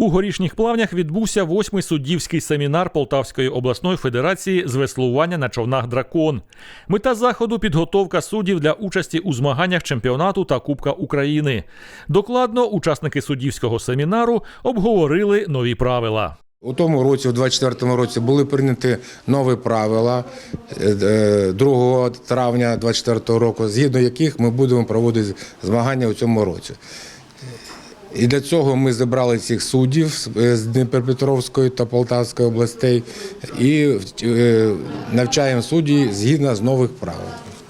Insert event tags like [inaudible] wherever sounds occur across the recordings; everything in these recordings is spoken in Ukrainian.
У горішніх плавнях відбувся восьмий суддівський семінар Полтавської обласної федерації з веслування на човнах Дракон. Мета заходу підготовка суддів для участі у змаганнях чемпіонату та Кубка України. Докладно учасники суддівського семінару обговорили нові правила. У тому році, у 24-му році, були прийняті нові правила е, е, 2 травня 24-го року, згідно яких ми будемо проводити змагання у цьому році. І для цього ми зібрали цих суддів з- е, Дніпропетровської та Полтавської областей і е, навчаємо судді згідно з нових правил.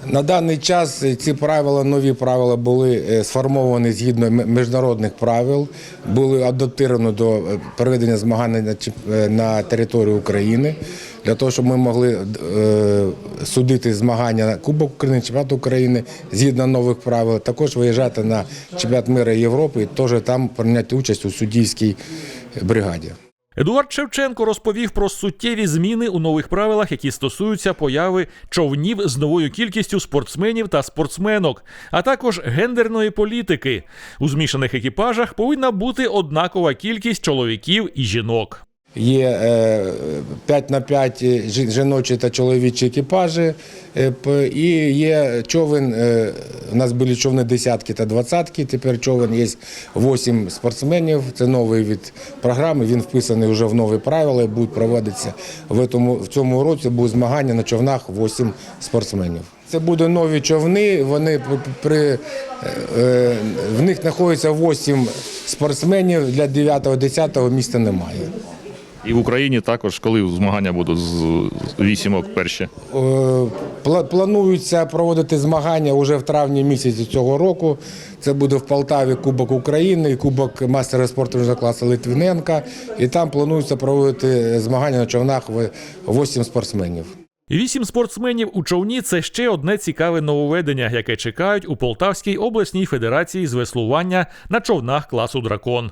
На даний час ці правила, нові правила були е, сформовані згідно міжнародних правил, були адаптовані до е, проведення змагань е, на території України для того, щоб ми могли е, судити змагання на Кубок України, чемпіонат України згідно нових правил. Також виїжджати на чемпіонат мира Європи і теж там прийняти участь у суддійській бригаді. Едуард Шевченко розповів про суттєві зміни у нових правилах, які стосуються появи човнів з новою кількістю спортсменів та спортсменок, а також гендерної політики. У змішаних екіпажах повинна бути однакова кількість чоловіків і жінок. Є е, 5 на 5 жіночі та чоловічі екіпажі, е, і є човен. е, У нас були човни десятки та двадцятки. Тепер човен є 8 спортсменів. Це новий від програми. Він вписаний вже в нові правила і будуть проводитися в цьому, в цьому році. Будуть змагання на човнах 8 спортсменів. Це будуть нові човни. Вони при е, в них знаходиться 8 спортсменів. Для 9-10 міста немає. І в Україні також, коли змагання будуть з вісімок перші. Е, Планується проводити змагання вже в травні місяці цього року. Це буде в Полтаві Кубок України і Кубок мастера спорту за класу Литвиненка. І там планується проводити змагання на човнах в 8 спортсменів. Вісім спортсменів у човні це ще одне цікаве нововведення, яке чекають у Полтавській обласній федерації з веслування на човнах класу Дракон.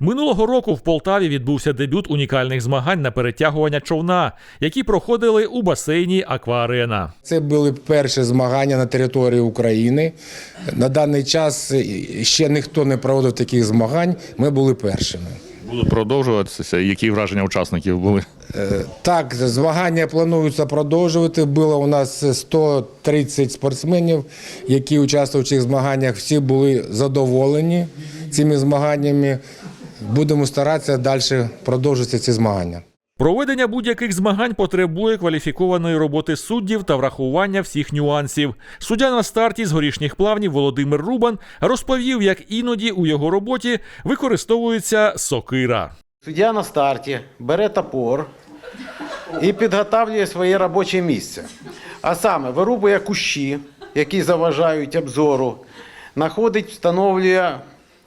Минулого року в Полтаві відбувся дебют унікальних змагань на перетягування човна, які проходили у басейні Акваарена. Це були перші змагання на території України. На даний час ще ніхто не проводив таких змагань. Ми були першими. Будуть продовжуватися. Які враження учасників були? Е, Так, змагання плануються продовжувати. Було у нас 130 спортсменів, які участвували в цих змаганнях. Всі були задоволені цими змаганнями. Будемо старатися далі продовжити ці змагання. Проведення будь-яких змагань потребує кваліфікованої роботи суддів та врахування всіх нюансів. Суддя на старті з горішніх плавнів Володимир Рубан розповів, як іноді у його роботі використовується сокира. Суддя на старті бере топор і підготавлює своє робоче місце. А саме вирубує кущі, які заважають обзору, знаходить, встановлює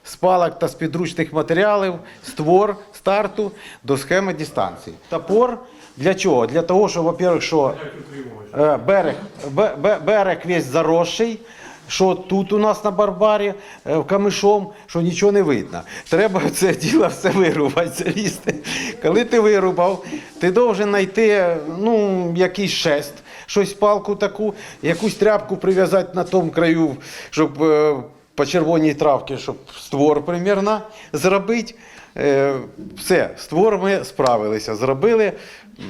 з палок та з підручних матеріалів створ старту до схеми дистанції. Топор для чого? Для того, що, во-первых, що е, берег, бе- бе- берег весь заросший, що тут у нас на барбарі е, камишом, що нічого не видно. Треба [laughs] це діло все вирубати, залізти. Коли ти вирубав, ти должен знайти ну, якийсь шест, щось палку таку, якусь тряпку прив'язати на тому краю, щоб е, по червоній травці, щоб створ примірно зробити. Е, Все, створ ми справилися, зробили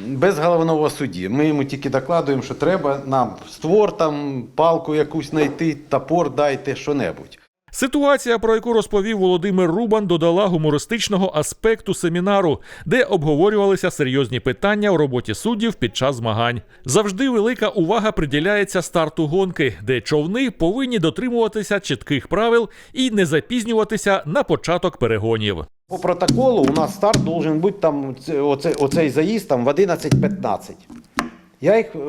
без головного судді. Ми йому тільки докладуємо, що треба нам створ, там, палку якусь знайти, топор дайте, що-небудь. Ситуація, про яку розповів Володимир Рубан, додала гумористичного аспекту семінару, де обговорювалися серйозні питання у роботі суддів під час змагань. Завжди велика увага приділяється старту гонки, де човни повинні дотримуватися чітких правил і не запізнюватися на початок перегонів. По протоколу у нас старт должен бути там це- оце- оцей заїзд там в 11.15. Я їх е,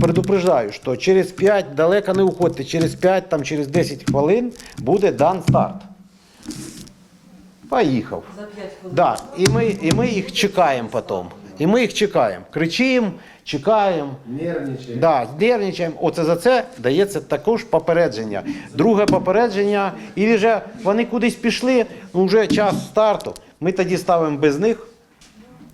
предупреждаю, що через 5 далеко не уходьте, через 5, там, через 10 хвилин буде дан старт. Поїхав. За 5 хвилин. Да. І, ми, і ми їх чекаємо потім. І ми їх чекаємо. Кричимо, чекаємо. Нервничаємо. Да, нервничаємо. Оце за це дається також попередження. Друге попередження, і вже вони кудись пішли, ну вже час старту. Ми тоді ставимо без них,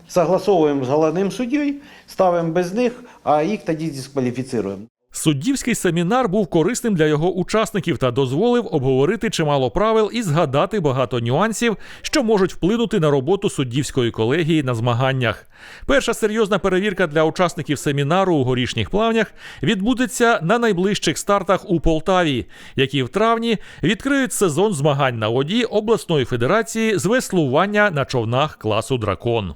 согласовуємо з головним суддєю, ставимо без них, а їх тоді дискваліфіцируємо. Суддівський семінар був корисним для його учасників та дозволив обговорити чимало правил і згадати багато нюансів, що можуть вплинути на роботу суддівської колегії на змаганнях. Перша серйозна перевірка для учасників семінару у горішніх плавнях відбудеться на найближчих стартах у Полтаві, які в травні відкриють сезон змагань на воді обласної федерації з веслування на човнах класу дракон.